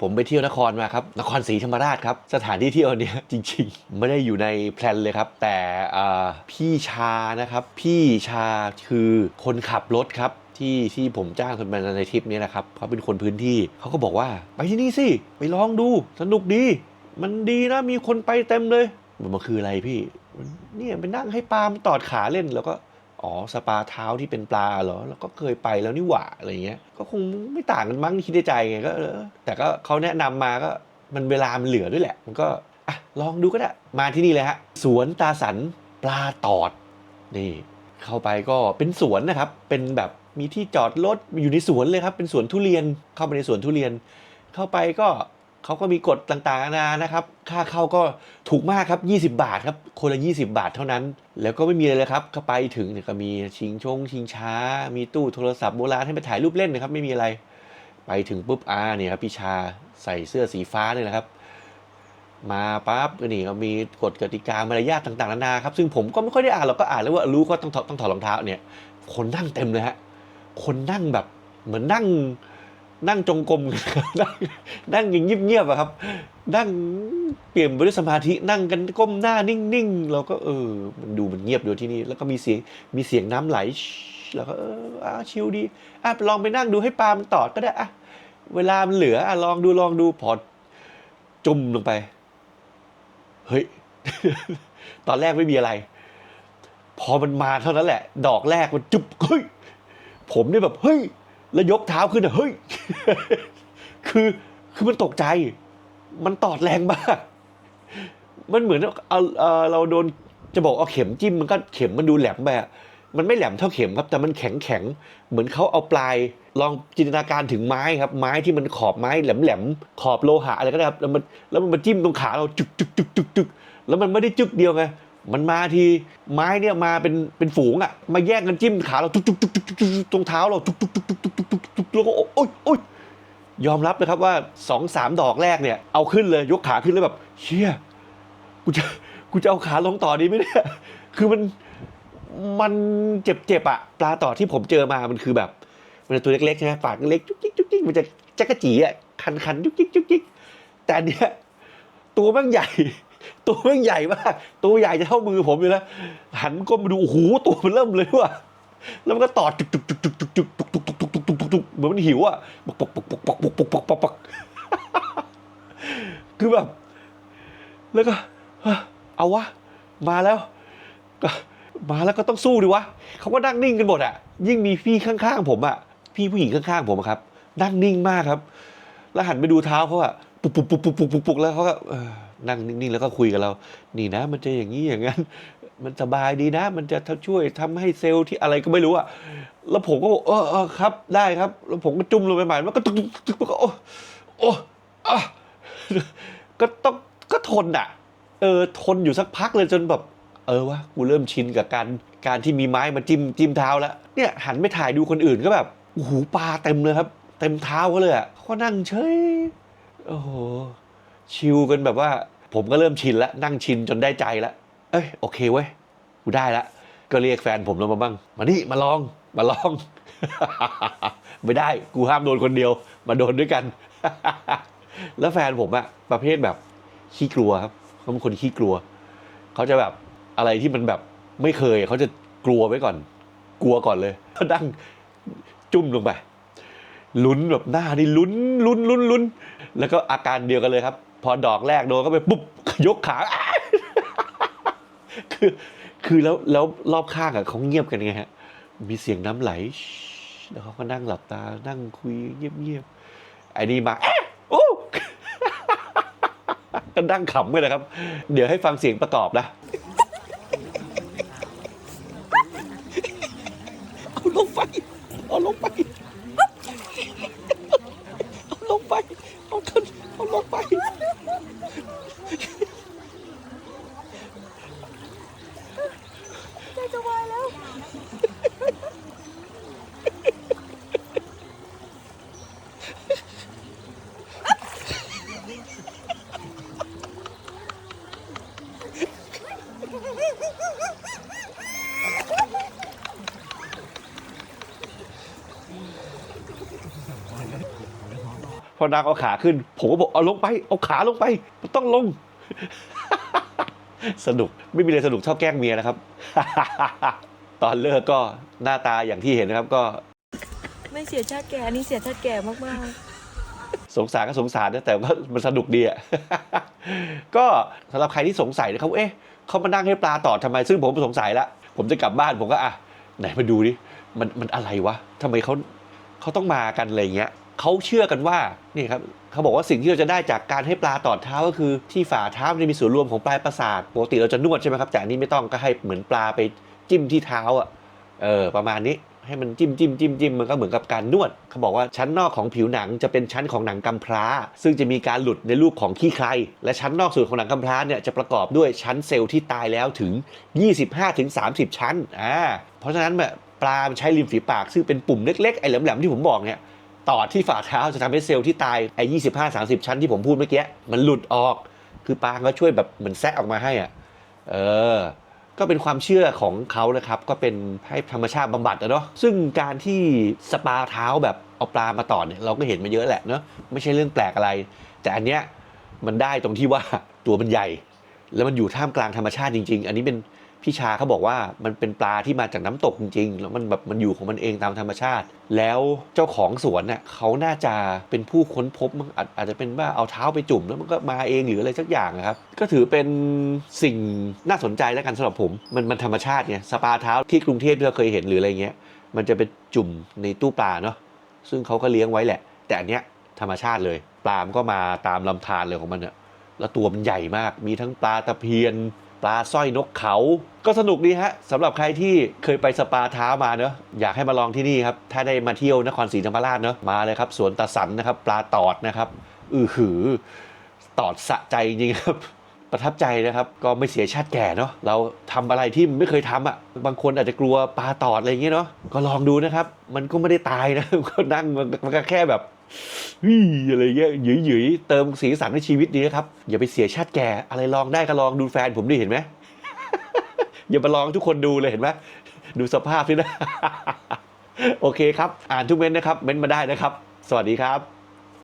ผมไปเที่ยวนครมาครับ นครศรีธรรมราชครับ สถานที่เที่ยวเนี้ยจริง ๆ ไม่ได้อยู่ในแพลนเลยครับ แต่พี่ชานะครับ พี่ชาคือคนขับรถครับที่ที่ผมจ้างคนมาในทริปนี้นะครับเขาเป็นคนพื้นที่เขาก็บอกว่า ไปที่นี่สิไปลองดูสนุกดี มันดีนะมีคนไปเต็มเลยมันมันคืออะไรพี่เนี่ยไปนั่งให้ปลามันตอดขาเล่นแล้วก็ อ๋อสปาเท้าที่เป็นปลาเหรอ แล้วก็เคยไปแล้วนี่หว่าอะไรเงี้ย ก็คงไม่ต่างกันมั้งคิดในใจไงก็เออแต่ก็เขาแนะนำมาก็มันเวลามันเหลือด้วยแหละ มันก็อะลองดูก็ได้มาที่นี่เลยฮะสวนตาสันปลาตอดนี่เข้าไปก็เป็นสวนนะครับ เป็นแบบมีที่จอดรถอยู่ในสวนเลยครับ เป็นสวนทุเรียนเข้าไปในสวนทุเรียน เข้าไปก็ เขาก็มีกฎต่างๆนานานะครับ ค่าเข้าก็ถูกมากครับ 20 บาทครับ คนละ 20 บาทเท่านั้น แล้วก็ไม่มีอะไรเลยครับเข้าไปถึงเนี่ยก็มีชิงชง ชิงช้า มีตู้โทรศัพท์โบราณให้ไปถ่ายรูปเล่นนะครับ ไม่มีอะไร ไปถึงปุ๊บอาเนี่ยครับพี่ชาใส่เสื้อสีฟ้าเนี่ยนะครับ มาปั๊บนี่ก็มีกฎกติกามารยาทต่างๆนานาครับ ซึ่งผมก็ไม่ค่อยได้อ่านหรอกก็อ่านแล้วว่ารู้ก็ต้องถอดต้องถอดรองเท้าเนี่ย คนนั่งเต็มเลยฮะ คนนั่งแบบเหมือนนั่ง นั่งจงกรมนั่งนั่งอย่างเงียบๆอะครับ นั่งเปลี่ยนไปด้วยสมาธินั่งกันก้มหน้านิ่งๆเราก็เออ มันดูมันเงียบดูที่นี่แล้วก็มีเสียงมีเสียงน้ำไหลชิแล้วก็เอออะชิลดีอะลองไปนั่งดูให้ปลามันตอดก็ได้อะเวลามันเหลืออะลองดูลองดูพอจุ่มลงไป เฮ้ย ตอนแรกไม่มีอะไร พอมันมาเท่านั้นแหละ ดอกแรกมันจุ๊บเฮ้ยผมเนี่ยแบบเฮ้ย แล้วยกเท้าขึ้นอเฮ้ยคือคือมันตกใจ มันตอดแรงมาก มันเหมือนเอาเอ่อเราโดนจะบอกเอาเข็มจิ้มมันก็เข็มมันดูแหลมไปอะมันไม่แหลมเท่าเข็มครับ แต่มันแข็งแข็งเหมือนเขาเอาปลาย ลองจินตนาการถึงไม้ครับ ไม้ที่มันขอบไม้แหลมแหลมขอบโลหะอะไรก็ได้ครับแล้วมันแล้วมันมาจิ้มตรงขาเราจุกจุกจุกจุกจุกแล้วมันไม่ได้จึกเดียวไง มันมาทีไม้เนี่ยมาเป็นเป็นฝูงอะ มาแย่งกันจิ้มขาเราจุกจุกจุกจุกจุกตรงเท้าเราจุกจุกจุกจุกจุกจุกจุกจุกแล้วก็โอ๊ยโอ๊ยยอมรับนะครับว่าสองสามดอกแรกเนี่ยเอาขึ้นเลยยกขาขึ้นแล้วแบบเชี่ยกูจะกูจะเอาขาลงต่อดีไหมเนี่ยคือมันมันเจ็บเจ็บอะปลาต่อที่ผมเจอมามันคือแบบ มันจะตัวเล็กๆใช่ไหมปากเล็กจุกจิกจุกจิกมันจะจักระจีอะคันคันจุกจิกจุกจิกแต่เนี้ยตัวแม่งใหญ่ ตัวม่งใหญ่มากตัวใหญ่จะเท่ามือผมอยู่แล้วหันก้มมาดูโอ้โหตัวมันเริ่มเลยว่ะแล้วมันก็ตอดจุกจุกจุกจุกจุกจุกจุกจุกจุกจุกจุกจุกจุกเหมือนมันหิวอะปกปกปกปกปกปกปกปกปกปกคือแบบ แล้วก็เอาวะ มาแล้วมาแล้วก็ต้องสู้ดิวะเขาก็นั่งนิ่งกันหมดอะ ยิ่งมีพี่ข้างๆผมอะพี่ผู้หญิงข้างๆผมครับนั่งนิ่งมากครับ แล้วหันไปดูเท้าเขาอะปุกปุกปุกปุกปุกปุกแล้วเขาก็ นั่งนิ่งๆแล้วก็คุยกับเรา นี่นะ มันจะอย่างนี้อย่างนั้น มันสบายดีนะ มันจะช่วยทำให้เซลล์ที่อะไรก็ไม่รู้อะแล้วผมก็บอกเออเออครับ ได้ครับ แล้วผมก็จุ่มลงไปใหม่มันก็ตุกตุกตึ๊กโอ้โอ้อะก็ต้องก็ทนอะเออทนอยู่สักพักเลยจนแบบ เออวะกูเริ่มชินกับการการที่มีไม้มาจิ้มจิ้มเท้าแล้วเนี่ยหันไปถ่ายดูคนอื่นก็แบบโอ้โหปลาเต็มเลยครับ เต็มเท้าเขาเลยอะเขานั่งเฉยโอ้โห ชิลกันแบบว่า ผมก็เริ่มชินแล้วนั่งชินจนได้ใจแล้วเอ้ยโอเคเว้ยกูได้ละก็เรียกแฟนผมลงมาบ้าง มานี่มาลองมาลอง ไม่ได้กูห้ามโดนคนเดียว มาโดนด้วยกัน แล้วแฟนผมอะประเภทแบบขี้กลัวครับเขาเป็นคนขี้กลัว เขาจะแบบอะไรที่มันแบบไม่เคยเขาจะกลัวไว้ก่อน กลัวก่อนเลยเขาดั้งจุ่มลงไปลุ้นแบบหน้านี่ลุ้นลุ้นลุ้นลุ้นแล้วก็อาการเดียวกันเลยครับ พอดอกแรกโดนก็ไปปุ๊บยกขา คือคือแล้วแล้วรอบข้างอะเขาเงียบกันไงฮะ มีเสียงน้ำไหลแล้วเขาก็นั่งหลับตา นั่งคุยเงียบๆไอ้นี่มาอะโอ้ก็นั่งขำเลยนะครับ เดี๋ยวให้ฟังเสียงประกอบนะ เอาลงไป เอาลงไป เอาลงไป เอาขึ้นเอาลงไป ใจจะวายแล้ว พออนางเอาขาขึ้น ผมก็บอกเอาลงไป เอาขาลงไปมันต้องลง สนุกไม่มีอะไรสนุกเท่าแกล้งเมียนะครับ ตอนเลิกก็หน้าตาอย่างที่เห็นนะครับก็ ไม่เสียชาติแก่อันนี้เสียชาติแก่มากสงสารก็สงสารนะแต่ว่ามันสนุกดีอะ ก็สำหรับใครที่สงสัยนะครับเอ๊ะเขามานั่งให้ปลาต่อทำไม ซึ่งผมสงสัยละผมจะกลับบ้านผมก็อะไหนมาดูดิมันมันอะไรวะทำไมเขาเขาต้องมากันอะไรเงี้ย เขาเชื่อกันว่านี่ครับเขาบอกว่าสิ่งที่เราจะได้จากการให้ปลาตอดเท้าก็คือที่ฝ่าเท้าจะมีส่วนรวมของปลายประสาทปกติเราจะนวดใช่ไหมครับแต่อันนี้ไม่ต้องก็ให้เหมือนปลาไปจิ้มที่เท้าอะเออประมาณนี้ให้มันจิ้มจิ้มจิ้มจิ้มมันก็เหมือนกับการนวด เขาบอกว่าชั้นนอกของผิวหนังจะเป็นชั้นของหนังกำพร้า ซึ่งจะมีการหลุดในรูปของขี้ใคร และชั้นนอกส่วนของหนังกำพร้าเนี่ยจะประกอบด้วยชั้นเซลล์ที่ตายแล้วถึง 25-30 ชั้นอ่าเพราะฉะนั้นแบบปลาใช้ริมฝีปากซึ่งเป็นปุ่มเล็กๆไอ้แหลมๆที่ผมบอกเนี่ย ต่อที่ฝ่าเท้าจะทำให้เซลล์ที่ตายไอ้25-30ชั้นที่ผมพูดเมื่อกี้มันหลุดออก คือปลาก็ช่วยแบบเหมือนแซะออกมาให้อะเออก็เป็นความเชื่อของเขานะครับ ก็เป็นให้ธรรมชาติบำบัดอะเนาะซึ่งการที่สปาเท้าแบบเอาปลามาต่อเนี่ยเราก็เห็นมาเยอะแหละเนาะไม่ใช่เรื่องแปลกอะไร แต่อันเนี้ยมันได้ตรงที่ว่าตัวมันใหญ่ แล้วมันอยู่ท่ามกลางธรรมชาติจริง ๆ อันนี้เป็น พี่ชาเขาบอกว่ามันเป็นปลาที่มาจากน้ำตกจริงๆ แล้วมันแบบมันอยู่ของมันเองตามธรรมชาติ แล้วเจ้าของสวนเน่ะเขาน่าจะเป็นผู้ค้นพบมั้งอาจจะเป็นว่าเอาเท้าไปจุ่มแล้วมันก็มาเองหรืออะไรสักอย่างนะครับ ก็ถือเป็นสิ่งน่าสนใจแล้วกันสำหรับผม มันมันธรรมชาติไงสปาเท้าที่กรุงเทพที่เราเคยเห็นหรืออะไรเงี้ย มันจะเป็นจุ่มในตู้ปลาเนาะซึ่งเขาก็เลี้ยงไว้แหละ แต่อันเนี้ยธรรมชาติเลย ปลามันก็มาตามลำธารเลยของมันอะแล้วตัวมันใหญ่มากมีทั้งปลาตะเพียน ปลาสร้อยนกเขา ก็สนุกดีฮะสำหรับใครที่เคยไปสปาเท้ามาเนอะอยากให้มาลองที่นี่ครับ ถ้าได้มาเที่ยวนครศรีธรรมราชเนอะมาเลยครับสวนตาสันนะครับ ปลาตอดนะครับ อือหือ ตอดสะใจจริงครับประทับใจนะครับ ก็ไม่เสียชาติแก่เนาะเราทำอะไรที่ไม่เคยทำอะ บางคนอาจจะกลัวปลาตอดอะไรอย่างเงี้ยเนาะก็ลองดูนะครับ มันก็ไม่ได้ตายนะก็นั่งมันก็แค่แบบ อะไรเงี้ยหยืยหยๆเติมสีสันในชีวิตดีนะครับ อย่าไปเสียชาติแก่ อะไรลองได้ก็ลองดูแฟนผมดิเห็นไหมอย่ามาลองทุกคนดูเลยเห็นไหมดูสภาพนี่นะ โอเคครับ อ่านทุกเม้นนะครับ เม้นมาได้นะครับ สวัสดีครับ